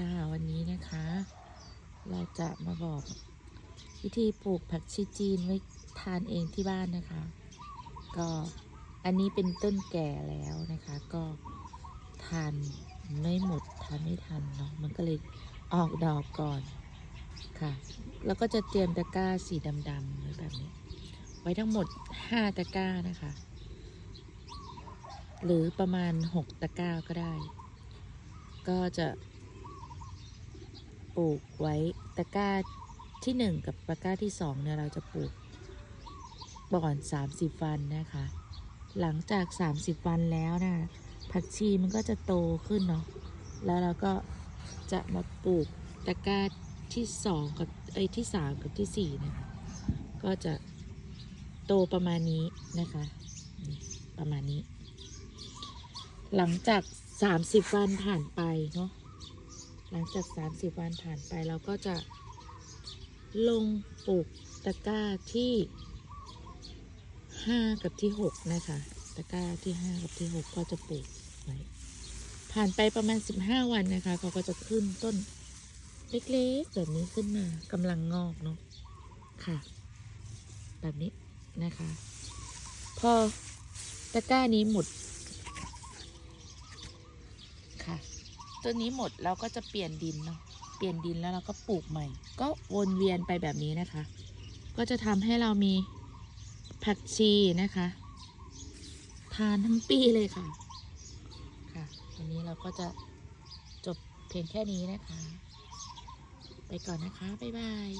ค่ะ วันนี้นะคะ เราจะมาบอกวิธีปลูกผักชีจีนไว้ทานเองที่บ้านนะคะ ก็อันนี้เป็นต้นแก่แล้วนะคะ ก็ทานไม่หมดทานไม่ทันเนาะมันก็เลยออกดอกก่อนค่ะ แล้วก็จะเตรียมตะกร้าสีดำๆไว้แบบนี้ ไว้ทั้งหมด 5 ตะกร้านะคะ หรือประมาณ 6 ตะกร้าก็ได้ก็จะ ลูกไว้ตะกร้าที่ 1 กับตะกร้าที่2เนี่ยเราจะปลูกก่อน 30 วันนะคะ หลังจาก 30 วันแล้วนะผักชีมันก็จะโตขึ้นเนาะแล้วเราก็จะมาปลูกตะกร้าที่2กับไอ้ที่ 3 กับที่4นะคะก็จะโตประมาณนี้นะคะประมาณนี้ หลังจาก 30 วันผ่านไปเนาะ หลังจาก 30 วันผ่านไปเราก็จะลงปลูกตะกร้าที่ 5 กับที่ 6 นะคะ ตะกร้าที่ 5 กับที่ 6 ก็จะปลูกไว้ผ่านไปประมาณ 15 วันนะคะเขาก็จะขึ้นต้นเล็กๆ แบบนี้ขึ้นมากำลังงอกเนาะค่ะ แบบนี้นะคะ พอตะกร้านี้หมดค่ะ ตัวนี้หมดเราก็จะเปลี่ยนดินเนาะเปลี่ยนดินแล้วเราก็ปลูกใหม่ ก็วนเวียนไปแบบนี้นะคะ ก็จะทำให้เรามีผักชีนะคะ ทานทั้งปีเลยค่ะ ค่ะ วันนี้เราก็จะจบเพียงแค่นี้นะคะ ไปก่อนนะคะ บ๊ายบาย